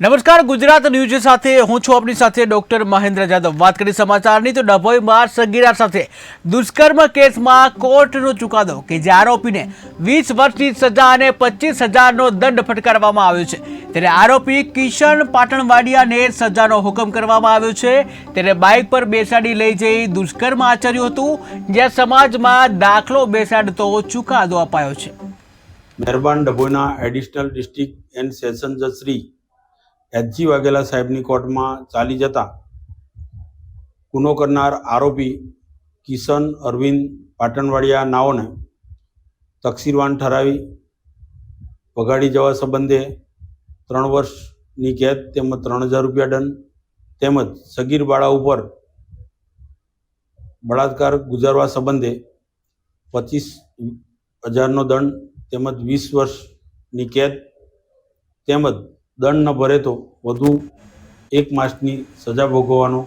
નમસ્કાર, ગુજરાત ન્યૂઝ સાથે હું છું આપની સાથે ડોક્ટર મહેન્દ્ર જાદવ. વાત કરી સમાચારની તો ડભોઈમાં સગીરા સાથે. દુષ્કર્મ કેસમાં કોર્ટનો ચુકાદો કે જે આરોપીને વીસ વર્ષની સજા અને પચીસ હજારનો દંડ ફટકારવામાં આવ્યો છે. ત્યારે આરોપી કિશન પાટણવાડિયાને સજાનો હુકમ કરવામાં આવ્યો છે. ત્યારે બાઇક પર બેસાડી લઈ જઈ દુષ્કર્મ આચર્યું હતું, જ્યાં સમાજમાં દાખલો બેસાડતો ચુકાદો અપાયો છે. મહેરબાન ડભોઈના એડિશનલ ડિસ્ટ્રિક્ટ એન્ડ સેશન જજ શ્રી એચજી વાઘેલા સાહેબની કોર્ટમાં ચાલી જતા ગુનો કરનાર આરોપી કિશન અરવિંદ પાટણવાડિયા નાઓને તકસીરવાન ઠરાવી વગાડી જવા સંબંધે ત્રણ વર્ષની કેદ તેમજ ત્રણ હજાર રૂપિયા દંડ તેમજ સગીર બાળા ઉપર બળાત્કાર ગુજારવા સંબંધે પચીસ હજારનો દંડ તેમજ વીસ વર્ષની કેદ તેમજ દંડ ન ભરે તો વધુ એક માસની સજા ભોગવવાનો